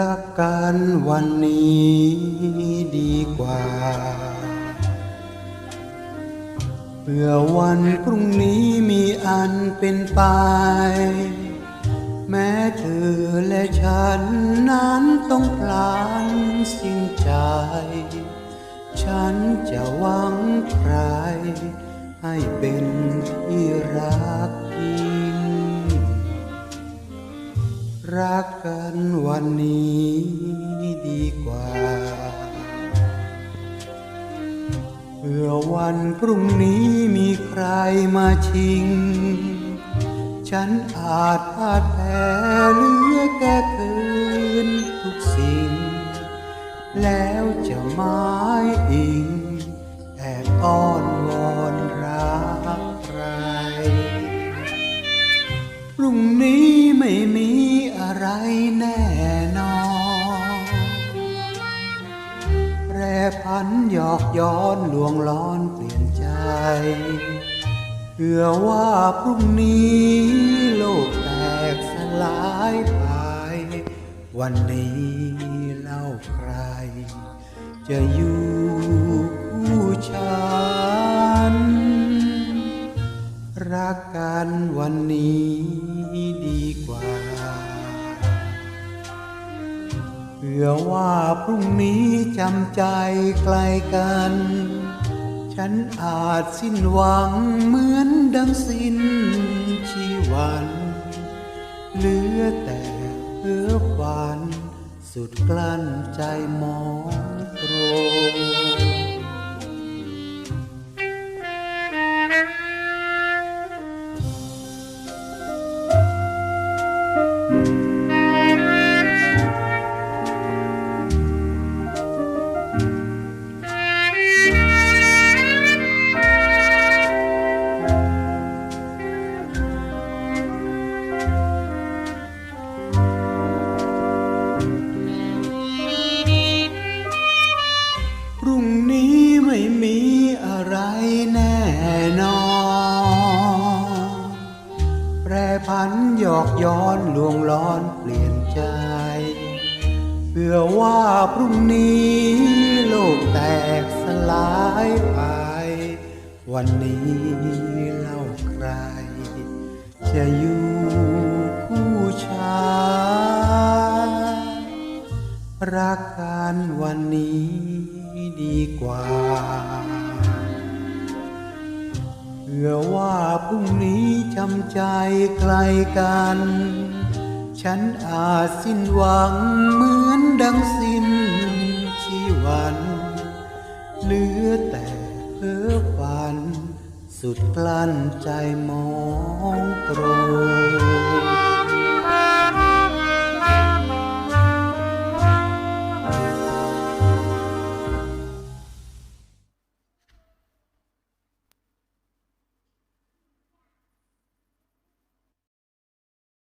รักกันวันนี้ดีกว่า เพื่อวันพรุ่งนี้มีอันเป็นไปแม้เธอและฉันนั้นต้องพลานสิ้นใจ ฉันจะหวังใครให้เป็นที่รักที่ รักกันวันนี้ดีกว่า เพื่อวันพรุ่งนี้มีใครมาชิง ฉันอาจพลาดแพ้หรือ ไม่มีอะไรแน่นอน แปรพันหยอกย้อนลวงล้อนเปลี่ยนใจ เพื่อว่าพรุ่งนี้โลกแตกสลายไป วันนี้เล่าใครจะอยู่ รักกันวันนี้ดีกว่าเพื่อว่าพรุ่งนี้จำใจไกลกัน ฉันอาจสิ้นหวังเหมือนดังสิ้นชีวันเหลือแต่เพ้อฝันสุดกลั้นใจมองตรง รุ่งนี้ไม่มีอะไรแน่นอนแปรพันหยอกย้อนลวงล้อนเปลี่ยนใจ เพื่อว่าพรุ่งนี้โลกแตกสลายไป วันนี้เล่าใครจะอยู่ รักกันวันนี้ดีกว่าเพื่อว่าพรุ่งนี้จำใจไกลกัน ฉันอาจสิ้นหวังเหมือนดังสิ้นชีวันเหลือแต่เพ้อฝัน สุดกลั้นใจมองตรง